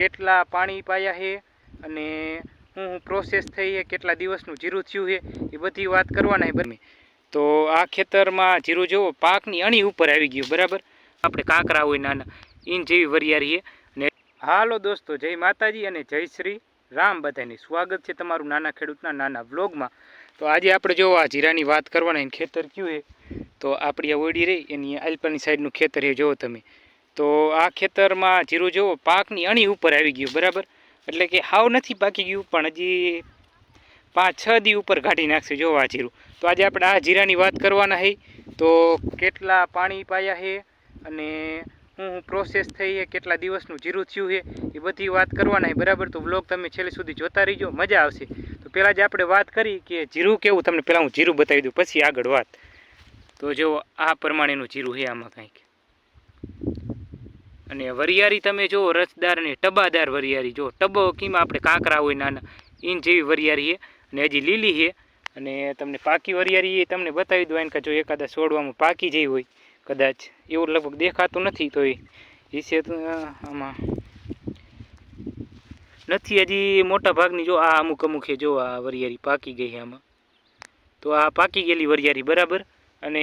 કેટલા પાણી પાયા છે અને હું હું પ્રોસેસ થઈ છે કેટલા દિવસનું જીરું થયું છે એ બધી વાત કરવાના બરાબર. તો આ ખેતરમાં જીરું જુઓ, પાકની અણી ઉપર આવી ગયું, બરાબર? આપણે કાંકરા હોય નાના, ઈન જેવી વરિયારી ને હાલો દોસ્તો, જય માતાજી અને જય શ્રી રામ બધાની. સ્વાગત છે તમારું નાના ખેડૂતના નાના વ્લોગમાં. તો આજે આપણે જો આ જીરાની વાત કરવાના એને ખેતર કયું છે તો આપણી આ ઓડી રહી, એની આલપાની સાઈડનું ખેતર છે જુઓ તમે. તો આ ખેતરમાં જીરું જુઓ, પાકની અણી ઉપર આવી ગયું, બરાબર? એટલે કે હાવ નથી પાકી ગયું, પણ હજી પાંચ છ દી ઉપર કાઢી નાખશે જો આ જીરું. તો આજે આપણે આ જીરાની વાત કરવાના છે તો કેટલા પાણી પાયા છે અને હું હું પ્રોસેસ થઈ છે કેટલા દિવસનું જીરું થયું છે એ બધી વાત કરવાના બરાબર? તો બ્લોગ તમે છેલ્લે સુધી જોતા રહીજો, મજા આવશે. તો પહેલાં જ આપણે વાત કરી કે જીરું કેવું, તમને પહેલાં હું જીરું બતાવી દઉં, પછી આગળ વાત. તો જો આ પ્રમાણેનું જીરું છે આમાં કંઈક. અને વરિયારી તમે જો રસદાર અને ટબાદાર વરિયારી જો, ટબો કીમાં આપણે કાંકરા હોય નાના, ઈન જેવી વરિયારી છે. અને હજી લીલી છે. અને તમને પાકી વરિયારી એ તમને બતાવી દો એને કે જો એકાદા છોડવામાં પાકી જઈ હોય, કદાચ એવું લગભગ દેખાતું નથી તો એ છે તો આમાં નથી, હજી મોટા ભાગની જો આ અમુક અમુક છે, જો આ વરિયારી પાકી ગઈ આમાં. તો આ પાકી ગયેલી વરિયારી બરાબર? અને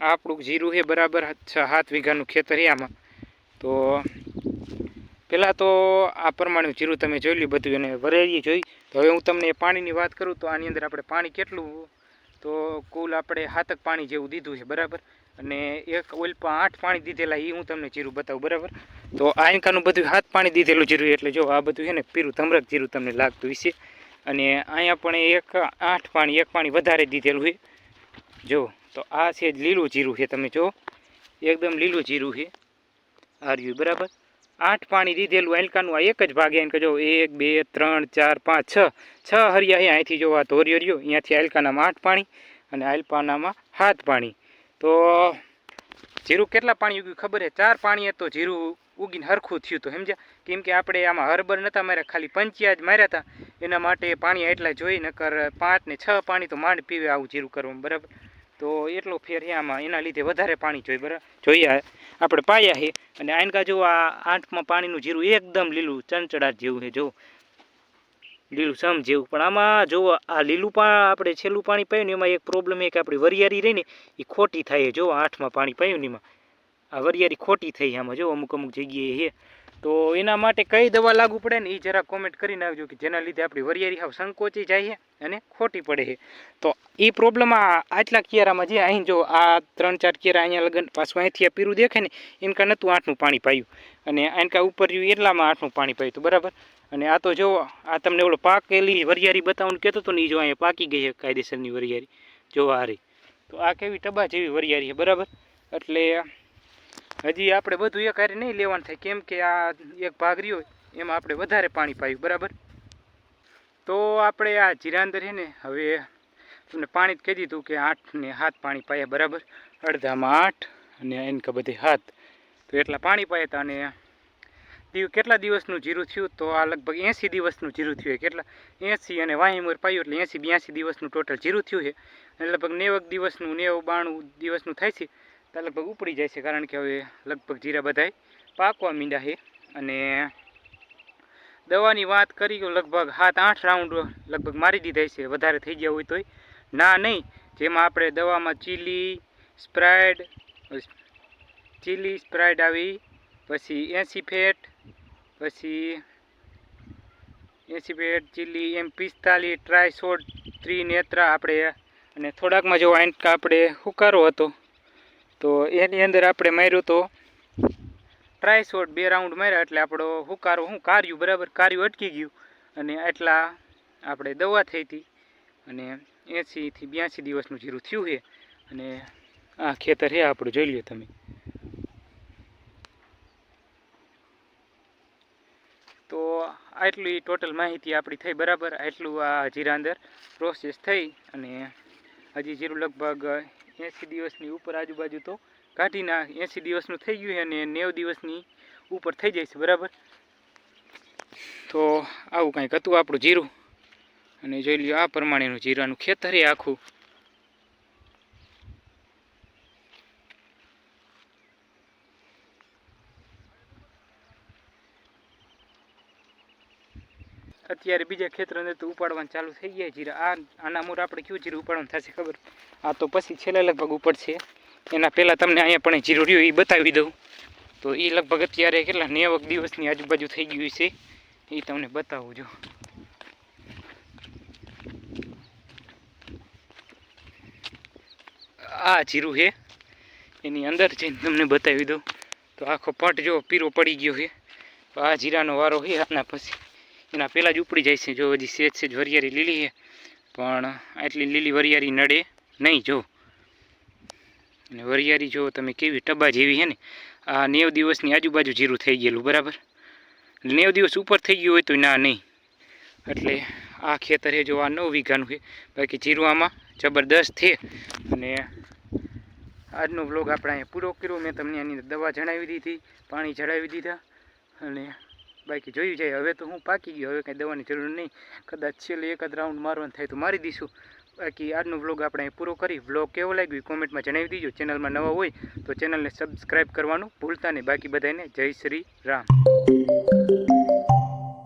આપણું જીરું છે, બરાબર સાત વીઘાનું ખેતર છે આમાં. તો પહેલાં તો આ પ્રમાણે જીરું તમે જોઈ લ્યું, બધું અને વરેલી જોઈ. તો હવે હું તમને પાણીની વાત કરું, તો આની અંદર આપણે પાણી કેટલું તો કુલ આપણે હાથક પાણી જેવું દીધું છે, બરાબર? અને એક ઓલપા આઠ પાણી દીધેલા એ હું તમને જીરું બતાવું, બરાબર? તો આયંકાનું બધું હાથ પાણી દીધેલું જીરું, એટલે જો આ બધું છે ને પીરું તમરક જીરું તમને લાગતું હશે. અને અહીંયા પણ એક આઠ પાણી, એક પાણી વધારે દીધેલું છે. જો, તો આ છે લીલું જીરું છે, તમે જો. એકદમ લીલું જીરું છે. આ રહ્યું બરાબર? આઠ પાણી દીધેલું, એલકાનું આ એક જ ભાગે એમ કે જો એક, બે, ત્રણ, ચાર, પાંચ, છ. છ હરિયા અહીંયા અહીંથી જો આ ધોરિયો રહ્યો, અહીંયાથી આલકાનામાં આઠ પાણી અને આલપાનામાં સાત પાણી. તો જીરું કેટલા પાણી ઉગ્યું ખબર છે ચાર પાણીએ તો જીરું ઉગીને હરખું થયું તો સમજ્યા? કેમ કે આપણે આમાં હરબર નહોતા માર્યા, ખાલી પંચિયા જ માર્યા હતા. એના માટે પાણી એટલા જોઈ નકર પાંચ ને છ પાણી તો માંડ પીવે આવું જીરું કરવું, બરાબર? તો એટલો ફેર છે આમાં. એના લીધે વધારે પાણી જોઈએ બરાબર જોઈએ આપણે પાયા છે. અને આનકા જો આ આઠમાં પાણીનું જીરું એકદમ લીલું ચંચડાટ જેવું છે, જો. લીલું સમ જેવું. પણ આમાં જો આ લીલું પા આપણે છેલ્લું પાણી પાયું ને એમાં એક પ્રોબ્લેમ એ કે આપણી વરિયારી રહી ને એ ખોટી થાય. જો, આઠમાં પાણી પાયું ને એમાં. આ વરિયારી ખોટી થઈ આમાં, જો, અમુક અમુક જગ્યાએ છે. તો એના માટે કઈ દવા લાગુ પડે ને એ જરા કોમેન્ટ કરી નાખજો કે જેના લીધે આપણી વરિયારી હાવ સંકોચી જાય છે અને ખોટી પડે છે. તો એ પ્રોબ્લેમ આટલા કિયારામાં જે અહીં જો આ ત્રણ ચાર કિયારા અહીંયા લગન પાછું અહીંથી આ પીરું દેખાય ને, એનકા નહોતું આઠનું પાણી પાયું. અને એનકા ઉપર રહ્યું એટલામાં આઠનું પાણી પાયું હતું, બરાબર? અને આ તો જો આ તમને ઓલો પાકેલી વરિયારી બતાવું કહેતો હતો ને એ જો અહીંયા પાકી ગઈ છે કાયદેસરની વરિયારી જો આ રહી. તો આ કેવી ટબા જેવી વરિયારી છે, બરાબર? એટલે હજી આપણે બધું એક હારે નહીં લેવાનું થાય. કેમ કે આ એક ભાગ રહ્યો એમાં આપણે વધારે પાણી પાયું, બરાબર? તો આપણે આ જીરાંદર છે ને, હવે તમને પાણી જ કહી દીધું કે આઠ ને હાથ પાણી પાયા, બરાબર? અડધામાં આઠ અને એનકા બધે હાથ. તો એટલા પાણી પાયા હતા અને દીવ કેટલા દિવસનું જીરું થયું? તો આ લગભગ એંસી દિવસનું જીરું થયું. કેટલા? એંસી અને વાહીમોર પાયું એટલે એંસી બ્યાસી દિવસનું ટોટલ જીરું થયું છે. અને લગભગ નેવક દિવસનું, નેવું બાણું દિવસનું થાય છે. તો લગભગ ઉપડી જાય છે, કારણ કે હવે લગભગ જીરા બધાય પાકવા મીંડા છે. અને દવાની વાત કરી લગભગ સાત, આઠ રાઉન્ડ લગભગ મારી દીધા છે, વધારે થઈ ગયા હોય તોય. ના, નહીં. જેમાં આપણે દવામાં ચીલી, સ્પ્રાઇડ ચીલી, સ્પ્રાઇડ આવી, પછી એંસી ફેટ, પછી એંસી ફેટ, ચીલી, એમ પિસ્તાલીસ, ટ્રાયસોડ, ત્રિનેત્રા આપણે અને થોડાકમાં જો આંટકા આપણે હુકારો હતો. તો એની અંદર આપણે માર્યો તો ટ્રાયસોડ બે રાઉન્ડ માર્યા એટલે આપણો હુકારો હું કાર્યું, બરાબર? કાર્યું અટકી ગયું. અને એટલા આપણે દવા થઈ હતી. અને એંસીથી બ્યાસી દિવસનું જીરું થયું છે. અને આ ખેતર છે, આપણું જોઈ લ્યો તમે. તો આટલી ટોટલ માહિતી આપણી થઈ બરાબર. આટલું આ જીરા અંદર પ્રોસેસ થઈ અને હજી જીરું લગભગ એંસી દિવસની ઉપર આજુબાજુ તો કાઢી ના એંસી દિવસનું થઈ ગયું છે અને નેવ દિવસની ઉપર થઈ જાય છે, બરાબર? તો આવું કંઈક હતું આપણું જીરું. અને જોઈ લ્યો, આ પ્રમાણેનું જીરાનું ખેતર છે આખું. અત્યારે બીજા ખેતરોને તો ઉપાડવાનું ચાલુ થઈ ગયા જીરા, આ, આના મૂળ આપણે કયું જીરું ઉપાડવાનું થશે ખબર? આ તો પછી છેલ્લે લગભગ ઉપડશે એના પહેલાં તમને અહીંયા પણ જીરું રહ્યું, એ બતાવી દઉં. તો એ લગભગ અત્યારે કેટલા, નેવક દિવસની આજુબાજુ થઈ ગયું છે. એ તમને બતાવું જો. આ જીરું છે. એની અંદર જઈને તમને બતાવી દઉં. તો આખો પટ જો પીરો પડી ગયો છે. તો આ જીરાનો વારો છે આના પછી. એના પહેલાં જ ઉપડી જાય છે. જો હજી સેજ સેજ વરિયારી લીલી છે, પણ આટલી લીલી વરિયારી નડે નહીં જો. અને વરિયારી જો તમે કેવી ટબા જેવી છે ને, આ નેવ દિવસની આજુબાજુ જીરું થઈ ગયેલું, બરાબર? નેવ દિવસ ઉપર થઈ ગયું હોય તો ના, નહીં. એટલે આ ખેતર છે, જો આ નવ વીઘાનું છે, બાકી જીરું આમાં જબરદસ્ત છે. અને આજનો બ્લોગ આપણે અહીંયા પૂરો કર્યો. મેં તમને આની દવા જણાવી દીધી, પાણી ચડાવી દીધા, અને બાકી જોયું જાય. હવે તો હું પાકી ગયો. હવે કાંઈ દવાની જરૂર નહીં. કદાચ છેલ્લે એકાદ રાઉન્ડ મારવાનું થાય તો મારી દઈશું. બાકી આજનો બ્લોગ આપણે પૂરો કરી. બ્લોગ કેવો લાગ્યો કોમેન્ટમાં જણાવી દીજો. ચેનલમાં નવા હોય તો ચેનલને સબસ્ક્રાઈબ કરવાનું ભૂલતા નહીં. બાકી બધાને જય શ્રી રામ.